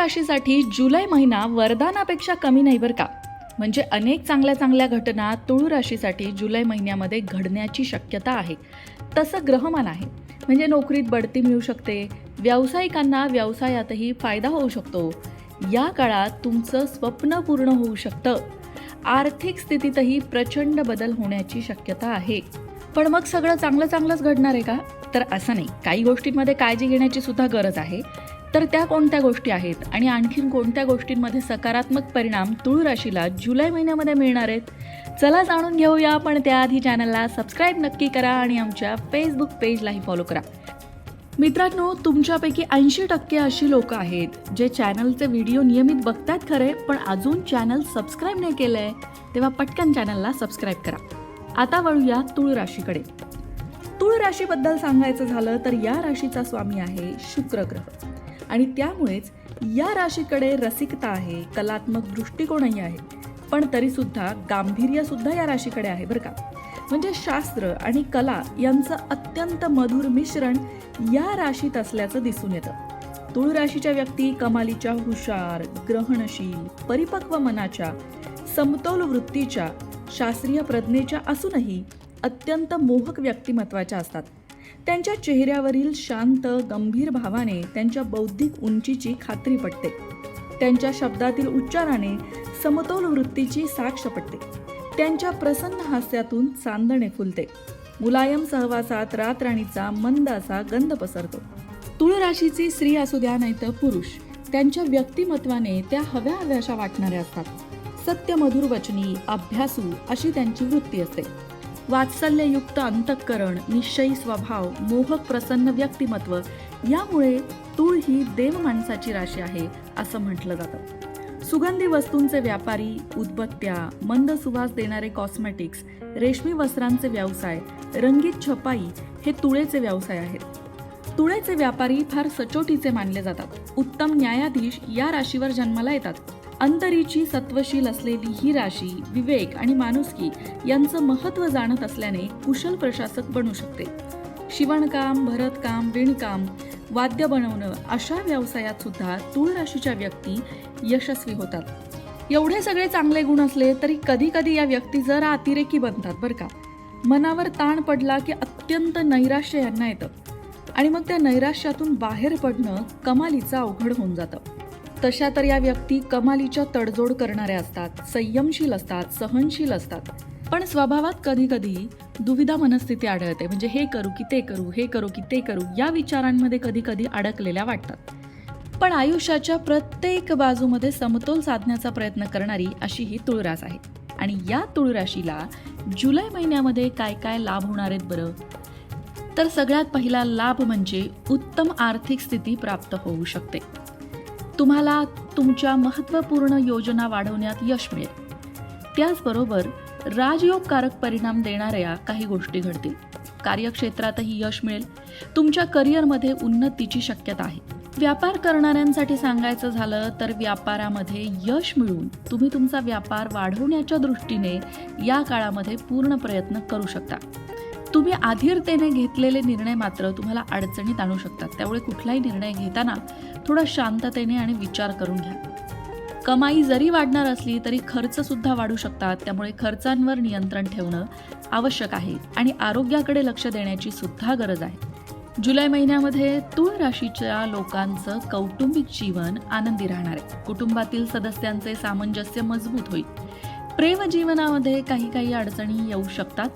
राशीसाठी जुलै महिना वरदानापेक्षा कमी नाही बरं का? म्हणजे अनेक चांगल्या चांगल्या घटना तुळू राशीसाठी जुलै महिन्यामध्ये घडण्याची शक्यता आहे. तसं ग्रहमान आहे. म्हणजे नोकरीत बढती मिळू शकते. व्यावसायिकांना व्यवसायातही फायदा होऊ शकतो. या काळात तुमचं स्वप्न पूर्ण होऊ शकतं. आर्थिक स्थितीतही प्रचंड बदल होण्याची शक्यता आहे. पण मग सगळं चांगलं चांगलंच घडणार आहे का? तर असं नाही. काही गोष्टींमध्ये काळजी घेण्याची सुद्धा गरज आहे. तर त्या कोणत्या गोष्टी आहेत? आणि आणखीन कोणत्या गोष्टींमध्ये सकारात्मक परिणाम तुळ राशीला जुलै महिन्यामध्ये मिळणार आहेत? चला जाणून घेऊया पण त्याआधी चॅनलला सबस्क्राईब नक्की करा आणि आमच्या फेसबुक पेजलाही फॉलो करा. मित्रांनो तुमच्यापैकी ऐंशी टक्के अशी लोक आहेत जे चॅनलचे व्हिडिओ नियमित बघतात खरे पण अजून चॅनल सबस्क्राईब नाही केलंय तेव्हा पटकन चॅनलला सबस्क्राईब करा. आता वळूया तुळ राशीकडे. तुळ राशीबद्दल सांगायचं झालं तर या राशीचा स्वामी आहे शुक्र ग्रह आणि त्यामुळेच या राशीकडे रसिकता आहे कलात्मक दृष्टिकोनही आहे. पण तरीसुद्धा गांभीर्यसुद्धा गांभीर्य सुद्धा या राशीकडे आहे बरं का. म्हणजे शास्त्र आणि कला यांचं अत्यंत मधुर मिश्रण या राशीत असल्याचं दिसून येतं. तुळ राशीच्या व्यक्ती कमालीच्या हुशार ग्रहणशील परिपक्व मनाच्या समतोल वृत्तीच्या शास्त्रीय प्रज्ञेच्या असूनही अत्यंत मोहक व्यक्तिमत्वाच्या असतात. त्यांच्या चेहऱ्यावरील शांत गंभीर भावाने त्यांच्या बौद्धिक उंचीची खात्री पटते. त्यांच्या शब्दातील उच्चाराने समतोल वृत्तीची साक्ष पटते. त्यांच्या प्रसन्न हास्यातून चांदणे फुलते. मुलायम सहवासात रातराणीचा मंद असा गंध पसरतो. तुळ राशीची स्त्री असू द्या नाही तर पुरुष त्यांच्या व्यक्तिमत्वाने त्या हव्या हव्याशा वाटणाऱ्या असतात. सत्य मधुर वचनी अभ्यासू अशी त्यांची वृत्ती असते. वात्सल्ययुक्त अंतःकरण निश्चयी स्वभाव मोहक प्रसन्न व्यक्तिमत्व यामुळे तूळ ही देव माणसाची राशी आहे असं म्हटलं जातं. सुगंधी वस्तूंचे व्यापारी उदबत्त्या मंद सुवास देणारे कॉस्मेटिक्स रेशमी वस्त्रांचे व्यवसाय रंगीत छपाई हे तुळेचे व्यवसाय आहेत. तुळेचे व्यापारी फार सचोटीचे मानले जातात. उत्तम न्यायाधीश या राशीवर जन्माला येतात. अंतरीची सत्वशील असलेली ही राशी विवेक आणि माणुसकी यांचं महत्त्व जाणत असल्याने कुशल प्रशासक बनू शकते. शिवणकाम भरतकाम विणकाम वाद्य बनवणं अशा व्यवसायात सुद्धा तूळ राशीच्या व्यक्ती यशस्वी होतात. एवढे सगळे चांगले गुण असले तरी कधी कधी या व्यक्ती जरा अतिरेकी बनतात बरं का. मनावर ताण पडला की अत्यंत नैराश्य यांना येतं. आणि मग त्या नैराश्यातून बाहेर पडणं कमालीचं अवघड होऊन जातं. तशा तर या व्यक्ती कमालीच्या तडजोड करणाऱ्या असतात संयमशील असतात सहनशील असतात. पण स्वभावात कधी कधी दुविधा मनस्थिती आढळते. म्हणजे हे करू की ते करू हे करू की ते करू या विचारांमध्ये कधी कधी अडकलेल्या वाटतात. पण आयुष्याच्या प्रत्येक बाजूमध्ये समतोल साधण्याचा प्रयत्न करणारी अशी ही तुळरास आहे. आणि या तुळराशीला जुलै महिन्यामध्ये काय काय लाभ होणार आहेत बरं? तर सगळ्यात पहिला लाभ म्हणजे उत्तम आर्थिक स्थिती प्राप्त होऊ शकते. तुम्हाला तुमच्या महत्त्वपूर्ण योजना वाढवण्यात यश मिळेल. त्याचबरोबर राजयोगकारक परिणाम देणाऱ्या काही गोष्टी घडतील. कार्यक्षेत्रातही यश मिळेल. तुमच्या करिअरमध्ये उन्नतीची शक्यता आहे. व्यापार करणाऱ्यांसाठी सांगायचं झालं तर व्यापारामध्ये यश मिळून तुम्ही तुमचा व्यापार वाढवण्याच्या दृष्टीने या काळामध्ये पूर्ण प्रयत्न करू शकता. तुम्ही आधीरतेने घेतलेले निर्णय मात्र तुम्हाला अडचणीत आणू शकतात. त्यामुळे कुठलाही निर्णय घेताना थोडा शांततेने आणि विचार करून घ्या. कमाई जरी वाढणार असली तरी खर्च सुद्धा वाढू शकतात. त्यामुळे खर्चांवर नियंत्रण ठेवणं आवश्यक आहे आणि आरोग्याकडे लक्ष देण्याची सुद्धा गरज आहे. जुलै महिन्यामध्ये तूळ राशीच्या लोकांचं कौटुंबिक जीवन आनंदी राहणार आहे. कुटुंबातील सदस्यांचे सामंजस्य मजबूत होईल. प्रेम जीवनामध्ये काही काही अडचणी येऊ शकतात.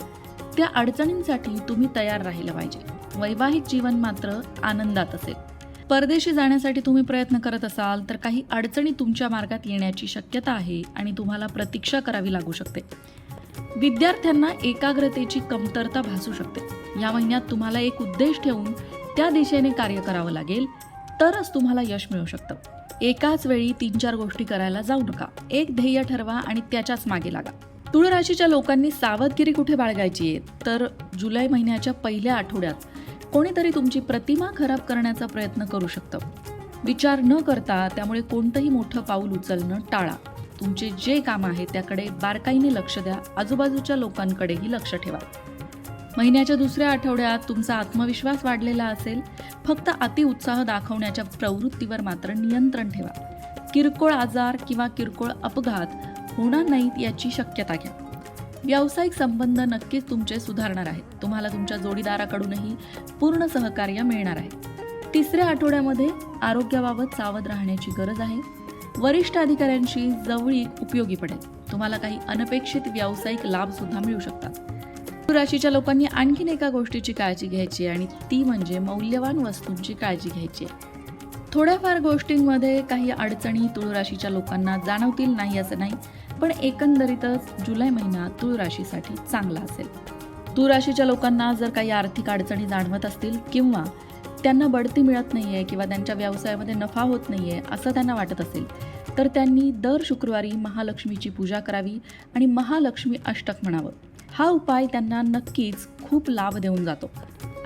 त्या अडचणींसाठी तुम्ही तयार राहिलं पाहिजे. वैवाहिक जीवन मात्र आनंदात असेल. परदेशी जाण्यासाठी तुम्ही प्रयत्न करत असाल तर काही अडचणी तुमच्या मार्गात येण्याची शक्यता आहे आणि तुम्हाला प्रतीक्षा करावी लागू शकते. विद्यार्थ्यांना एकाग्रतेची कमतरता भासू शकते. या महिन्यात तुम्हाला एक उद्देश ठेवून त्या दिशेने कार्य करावं लागेल तरच तुम्हाला यश मिळू शकतं. एकाच वेळी तीन चार गोष्टी करायला जाऊ नका. एक ध्येय ठरवा आणि त्याच्याच मागे लागा. तुळ राशीच्या लोकांनी सावधगिरी कुठे बाळगायची? आहे तर जुलै महिन्याच्या पहिल्या आठवड्यात कोणीतरी तुमची प्रतिमा खराब करण्याचा प्रयत्न करू शकतं. विचार न करता त्यामुळे कोणतंही मोठं पाऊल उचलणं टाळा. तुमचे जे काम आहे त्याकडे बारकाईने लक्ष द्या. आजूबाजूच्या लोकांकडेही लक्ष ठेवा. महिन्याच्या दुसऱ्या आठवड्यात तुमचा आत्मविश्वास वाढलेला असेल. फक्त अतिउत्साह दाखवण्याच्या प्रवृत्तीवर मात्र नियंत्रण ठेवा. किरकोळ आजार किंवा किरकोळ अपघात होणार नाहीत याची शक्यता घ्या. व्यावसायिक संबंध नक्कीच तुमचे सुधारणार आहेत. तुम्हाला तुमच्या जोडीदाराकडूनही पूर्ण सहकार्य मिळणार आहे. तिसऱ्या आठवड्यामध्ये आरोग्याबाबत सावध राहण्याची गरज आहे. वरिष्ठ अधिकाऱ्यांशी जवळीक उपयोगी पडेल. तुम्हाला काही अनपेक्षित व्यावसायिक लाभ सुद्धा मिळू शकतात. राशीच्या लोकांनी आणखीन एका गोष्टीची काळजी घ्यायची आणि ती म्हणजे मौल्यवान वस्तूंची काळजी घ्यायची आहे. थोड्याफार गोष्टींमध्ये काही अडचणी तुळराशीच्या लोकांना जाणवतील नाही असं नाही पण एकंदरीतच जुलै महिना तुळ राशीसाठी चांगला असेल. तुळ राशीच्या लोकांना जर काही आर्थिक अडचणी जाणवत असतील किंवा त्यांना बढती मिळत नाहीये किंवा त्यांच्या व्यवसायामध्ये नफा होत नाहीये असं त्यांना वाटत असेल तर त्यांनी दर शुक्रवारी महालक्ष्मीची पूजा करावी आणि महालक्ष्मी अष्टक म्हणावं. हा उपाय त्यांना नक्कीच खूप लाभ देऊन जातो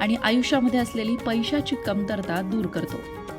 आणि आयुष्यामध्ये असलेली पैशाची कमतरता दूर करतो.